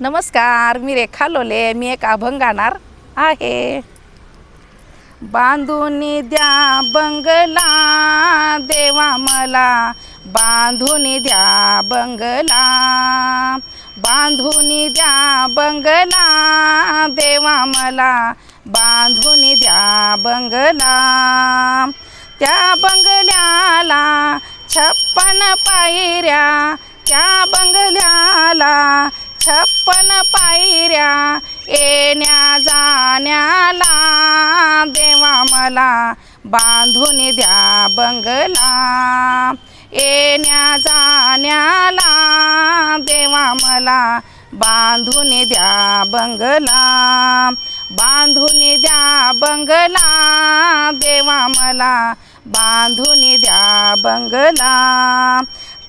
नमस्कार मी रेखा लोले. मी एक अभंग गाणार आहे. बांधून द्या बंगला देवा मला. बांधून द्या बंगला बांधून द्या बंगला देवा मला. बांधून द्या बंगला. त्या बंगल्याला छप्पन पायऱ्या त्या बंगल्या देवा मला बांधून द्या बंगला. येण्या जाण्याला देवा मला बांधून द्या बंगला. बांधून द्या बंगला देवा मला बांधून द्या बंगला.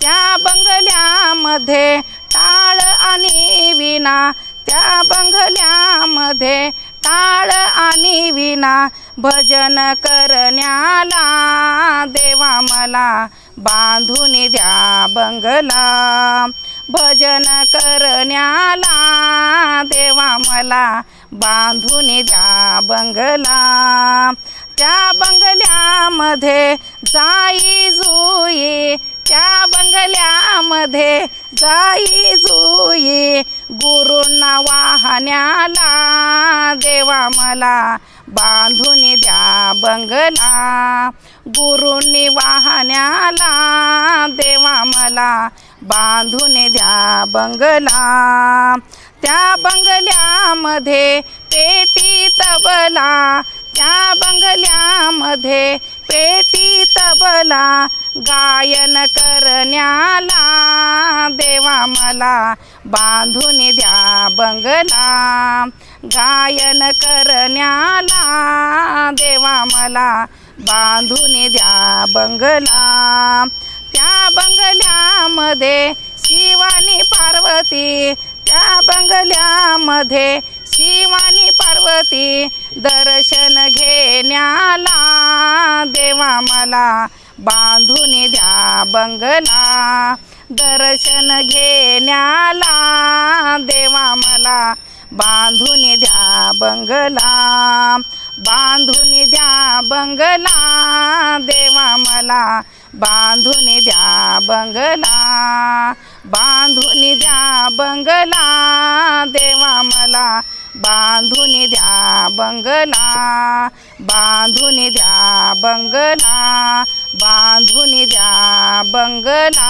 त्या बंगल्यामध्ये टाळ आणि विना त्या बंगल्यामध्ये टाळ आणि विना भजन करण्याला देवा मला बांधून द्या बंगला. भजन करण्याला देवा मला बांधून द्या बंगला. त्या बंगल्यामध्ये जाई जुई त्या बंगल्यामध्ये जाई जुई गुरूंना वाहण्याला देवा मला बांधून द्या बंगला गुरुंनी वाहण्याला. देवा मला बांधून द्या बंगला. त्या बंगल्यामध्ये पेटी तबला त्या बंगल्यामध्ये पेटी तबला गायन करण्याला. देवा मला बांधून द्या बंगला. गायन करण्याला देवा मला बांधून द्या बंगला. त्या बंगल्यामध्ये शिवानी पार्वती त्या बंगल्यामध्ये शिवानी पार्वती दर्शन घेण्याला देवा मला बांधून द्या बंगला. दर्शन घेण्याला देवा मला बांधून द्या बंगला बांधून द्या बंगला. देवा मला बांधून द्या बंगला बांधून द्या बंगला. देवा मला बांधून द्या बंगला बांधून द्या बंगला बांधून द्या बंगला.